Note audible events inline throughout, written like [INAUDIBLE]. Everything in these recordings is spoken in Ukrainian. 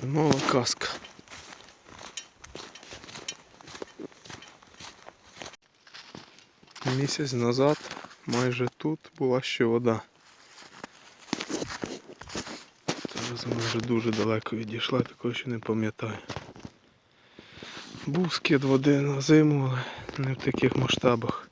Зимова каска. Місяць назад майже тут була ще вода. Зараз вона вже дуже далеко відійшла, такого ще не пам'ятаю. Був скид води на зиму, але не в таких масштабах.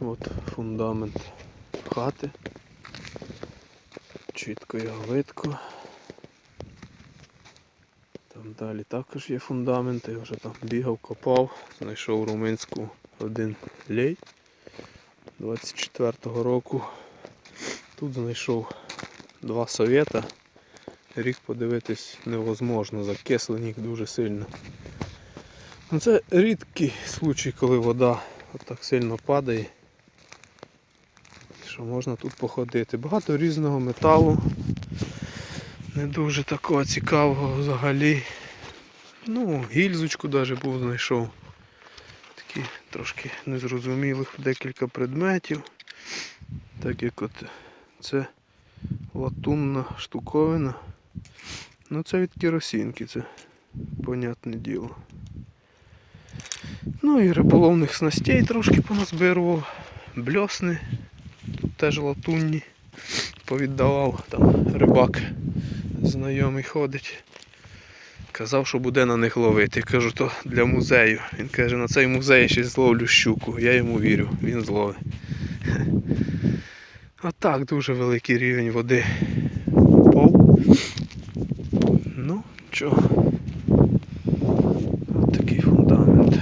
От фундамент хати. Чітко його видко. Там далі також є фундамент, я вже там бігав, копав, знайшов румунську один лей 24-го року. Тут знайшов два совєта. Рік подивитись невозможно, закислені їх дуже сильно. Ну, Це рідкий случай, коли вода отак сильно падає. Що можна тут походити. Багато різного металу. Не дуже такого цікавого взагалі. Ну, гільзочку навіть був знайшов. Такі трошки незрозумілих декілька предметів. Так як от це латунна штуковина. Ну це від керосинки, це понятне діло. Ну і риболовних снастей трошки поназбирував. Бльосни, теж латунні. Повіддавав, там рибак знайомий ходить. Казав, що буде на них ловити. Кажу, то для музею. Він каже, на цей музей я ще зловлю щуку. Я йому вірю, він зловить. [LAUGHS] А так, дуже великий рівень води. Пов. Ну, чого. Ось фундамент.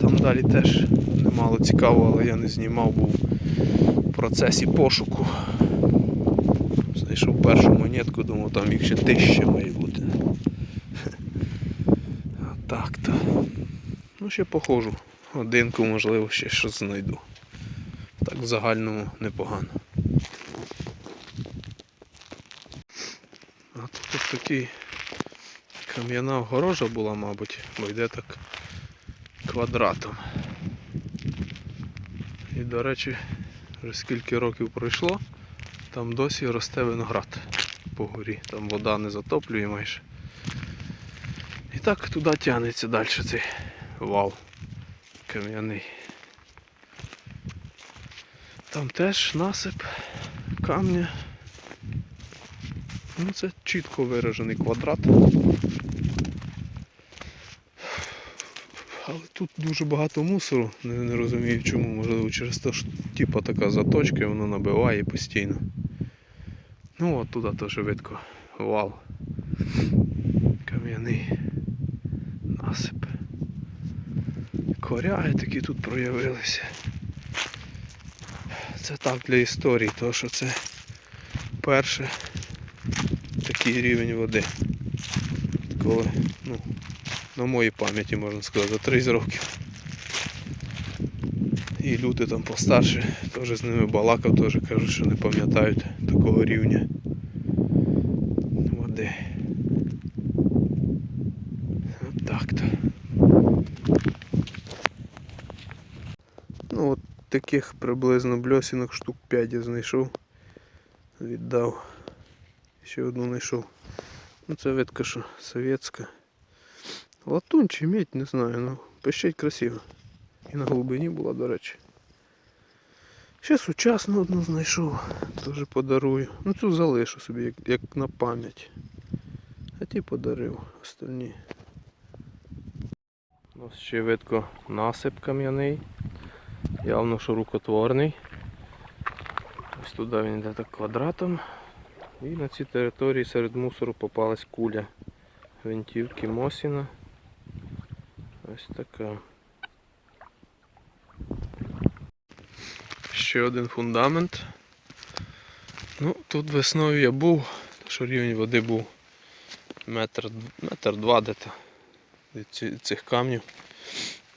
Там далі теж немало цікаво, але я не знімав, був процесі пошуку. Знайшов першу монетку, думав, там їх ще тисяча має бути. [LAUGHS] А так то. Ну ще похожу. Одинку, можливо, ще щось знайду. Так в загальному непогано. А тут такий кам'яна огорожа була, мабуть, бо йде так квадратом. І, до речі, вже скільки років пройшло, там досі росте виноград по горі. Там вода не затоплює майже. І так туди тягнеться далі цей вал кам'яний. Там теж насип камня. Ну це чітко виражений квадрат. Але тут дуже багато мусору, не, не розумію чому, можливо через те, що типа така заточка і воно набиває постійно. Ну от туди теж видко вал. Кам'яний насип. Коряги такі тут проявилися. Це так для історії, тому що це перше такий рівень води. Коли, ну, на моїй пам'яті можна сказати, за 30 років. І люди там постарше, теж з ними балакав, теж кажуть, що не пам'ятають такого рівня води. От так то. Ну от таких приблизно бльосінок штук 5 я знайшов. Віддав. Ще одну знайшов. Ну це видка, що совєтська. Латунь чи медь, не знаю, ну пищить красиво. І на глибині була, до речі. Ще сучасну одну знайшов, теж подарую. Ну цю залишу собі, як, як на пам'ять. А ті подарив остальні. Ось ще видко насип кам'яний. Явно що рукотворний. Ось туди він йде так квадратом. І на цій території серед мусору попалась куля гвинтівки Мосіна. Ось така. Ще один фундамент. Ну, тут весною я був, що рівень води був метр, метр два десь від цих камнів.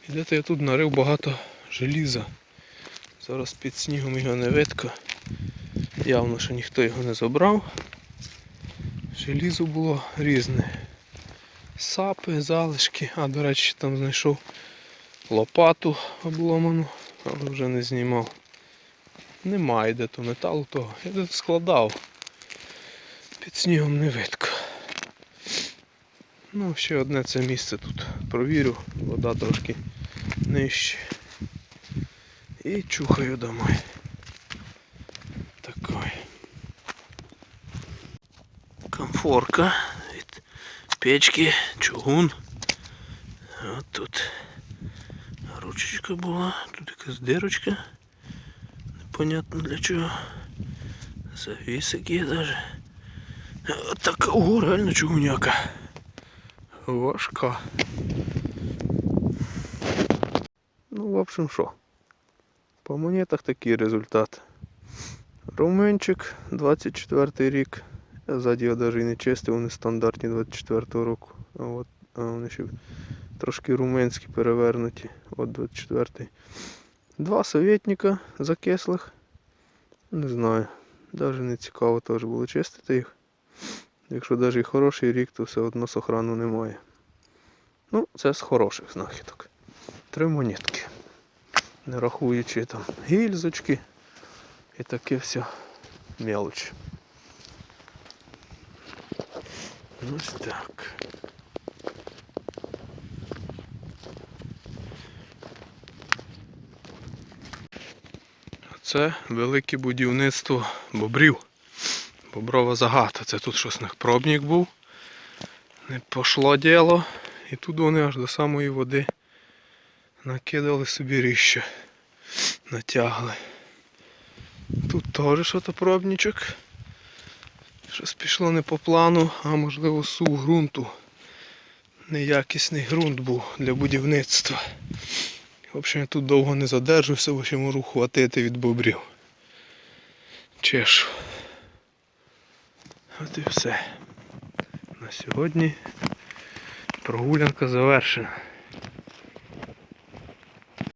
І де-то я тут нарив багато желіза. Зараз під снігом його не видко. Явно, що ніхто його не забрав. Желізо було різне. Сапи, залишки. А, до речі, там знайшов лопату обломану, але вже не знімав. Немає де то металу того. Я де складав. Під снігом не видко. Ну, ще одне це місце тут провірю. Вода трошки нижче. І чухаю домой. Такой. Комфорка печки, чугун. От тут ручечка була, тут якась дирочка. Непонятно для чого. Завісик є даже. От така ого, реально чугуняка. Важка. Ну, в общем, що. По монетах такий результат. Руменчик 24 рік. Я ззаді його навіть і не чистив, вони стандартні 24 року. От а вони ще трошки руменські перевернуті. От 24-й. Два совєтника закислих. Не знаю. Навіть не цікаво теж було чистити їх. Якщо навіть і хороший рік, то все одно сохрану немає. Ну, це з хороших знахідок. Три монетки. Не рахуючи там гільзочки і таке все мелоч. Ось так. Це велике будівництво бобрів. Боброва загата. Це тут щось них пробник був. Не пошло діло. І тут вони аж до самої води накидали собі ріще. Натягли. Тут теж щось пробничок. Щось пішло не по плану, а можливо сув ґрунту. Неякісний ґрунт був для будівництва. В общем, я тут довго не задержуся, бо ще можу хватити від бобрів. Чешу. От і все. На сьогодні прогулянка завершена.